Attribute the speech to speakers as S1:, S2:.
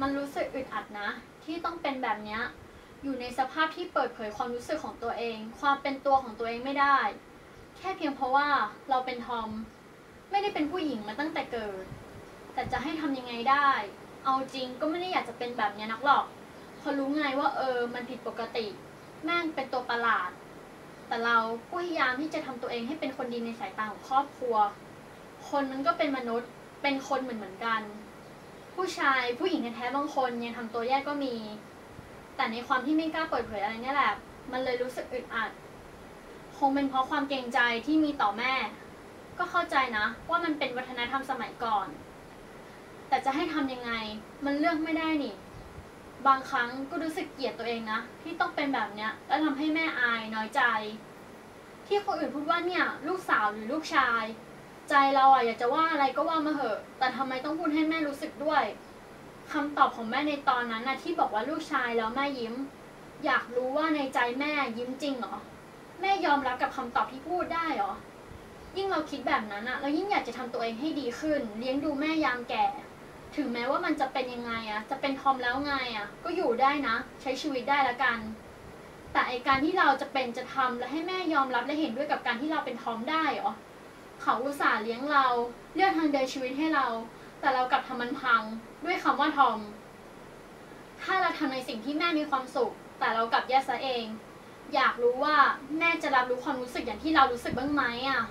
S1: มันรู้สึกอึดอัดนะ ที่ต้องเป็นแบบนี้อยู่ในสภาพที่เปิดเผยความรู้สึกของตัวเอง ความเป็นตัวของตัวเองไม่ได้ แค่เพียงเพราะว่าเราเป็นทอม ไม่ได้เป็นผู้หญิงมาตั้งแต่เกิด แต่จะให้ทำยังไงได้ เอาจริงก็ไม่ได้อยากจะเป็นแบบนี้นักหรอกเพอรู้ไงว่าเออ มันผิดปกติ แม่งเป็นตัวประหลาด แต่เราก็พยายามที่จะทำตัวเองให้เป็นคนดีในสายตาของครอบครัว คนมันก็เป็นมนุษย์ เป็นคนเหมือนเหมือนกัน ผู้ชายผู้หญิงแท้ๆบางคนยังทำตัวแย่ก็มี แต่ในความที่ไม่กล้าเปิดเผยอะไรเนี่ยแหละ มันเลยรู้สึกอึดอัด คงเป็นเพราะความเกรงใจที่มีต่อแม่ ก็เข้าใจนะ ว่ามันเป็นวัฒนธรรมสมัยก่อน แต่จะให้ทำยังไง มันเลือกไม่ได้นี่ บางครั้งก็รู้สึกเกลียดตัวเองนะ ที่ต้องเป็นแบบเนี้ย แล้วทำให้แม่อายน้อยใจ ที่คนอื่นพูดว่าเนี่ย ลูกสาวหรือลูกชาย ใจเราอะอยากจะว่าอะไรก็ว่ามาเหอะ แต่ทำไมต้องพูดให้แม่รู้สึกด้วยคำตอบของแม่ในตอนนั้นนะที่บอกว่าลูกชายแล้วแม่ยิ้ม อยากรู้ว่าในใจแม่ยิ้มจริงเหรอแม่ยอมรับกับคำตอบที่พูดได้เหรอยิ่งเราคิดแบบนั้นอะเรายิ่งอยากจะทำตัวเองให้ดีขึ้น เลี้ยงดูแม่ยามแก่ ถึงแม้ว่ามันจะเป็นยังไงอะจะเป็นทอมแล้วไงอะก็อยู่ได้นะ ใช้ชีวิตได้ละกัน แต่ไอการที่เราจะเป็นจะทำและให้แม่ยอมรับและเห็นด้วยกับการที่เราเป็นทอมได้เหรอ เขาอุตส่าห์เลี้ยงเรา เลือกทางเดินชีวิตให้เรา แต่เรากลับทำมันพัง ด้วยคำว่าทอม ถ้าเราทำในสิ่งที่แม่มีความสุข แต่เรากลับแย่ซะเอง อยากรู้ว่าแม่จะรับรู้ความรู้สึกอย่างที่เรารู้สึกบ้างไหมอะ